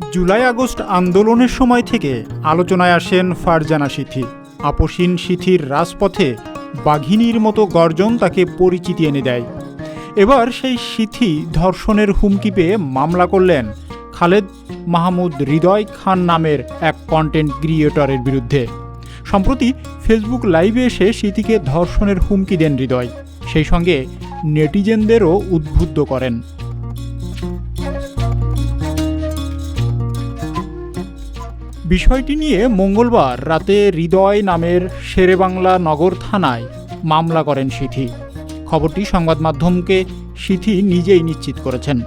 July August আন্দোলনের সময় থেকে আলোচনায় আসেন ফারজানা সিথি। আপসীন সিথির রাজপথে বাঘিনীর মতো গর্জন তাকে পরিচিতি এনে দেয়। এবার সেই সিথি ধর্ষণের হুমকি পেয়ে মামলা করলেন খালেদ মাহমুদ হৃদয় খান নামের এক কন্টেন্ট ক্রিয়েটরের বিরুদ্ধে। সম্প্রতি ফেসবুক লাইভে এসে সিথিকে ধর্ষণের হুমকি দেন হৃদয়। সেই সঙ্গে নেটিজেনদেরও উদ্বুদ্ধ করেন। বিষয়টি নিয়ে মঙ্গলবার রাতে হৃদয় নামের শেরেবাংলা নগর থানায় মামলা করেন সিথি। খবরটি সংবাদ মাধ্যমকে সিথি নিজেই নিশ্চিত করেছেন।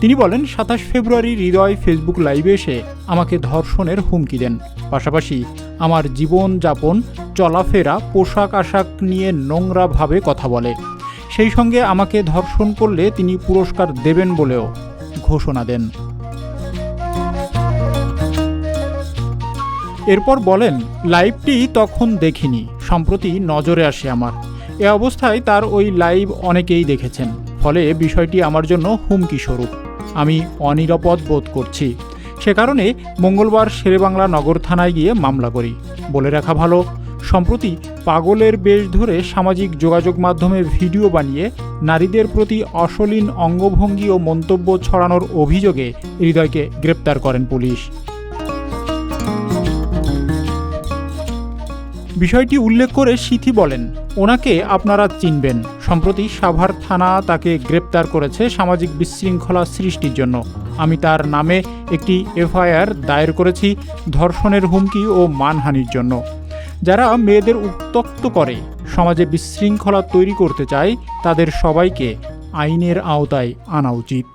তিনি বলেন, সাতাশ ফেব্রুয়ারি হৃদয় ফেসবুক লাইভে এসে আমাকে ধর্ষণের হুমকি দেন। পাশাপাশি আমার জীবন যাপন চলাফেরা পোশাক আশাক নিয়ে নোংরাভাবে কথা বলে। সেই সঙ্গে আমাকে ধর্ষণ করলে তিনি পুরস্কার দেবেন বলেও ঘোষণা দেন। এরপর বলেন, লাইভটি তখন দেখিনি, সম্প্রতি নজরে আসে আমার। এ অবস্থায় তার ওই লাইভ অনেকেই দেখেছেন, ফলে বিষয়টি আমার জন্য হুমকি স্বরূপ। আমি অনিরাপদ বোধ করছি। সে কারণে মঙ্গলবার শেরেবাংলা নগর থানায় গিয়ে মামলা করি। বলে রাখা ভালো, সম্প্রতি পাগলের বেশ ধরে সামাজিক যোগাযোগ মাধ্যমে ভিডিও বানিয়ে নারীদের প্রতি অশলীন অঙ্গভঙ্গি ও মন্তব্য ছড়ানোর অভিযোগে হৃদয়কে গ্রেপ্তার করেন পুলিশ। বিষয়টি উল্লেখ করে সিথি বলেন, ওনাকে আপনারা চিনবেন। সম্প্রতি সাভার থানা তাকে গ্রেপ্তার করেছে সামাজিক বিশৃঙ্খলা সৃষ্টির জন্য। আমি তার নামে একটি এফআইআর দায়ের করেছি ধর্ষণের হুমকি ও মানহানির জন্য। যারা মেয়েদের উত্তক্ত করে, সমাজে বিশৃঙ্খলা তৈরি করতে চায়, তাদের সবাইকে আইনের আওতায় আনা উচিত।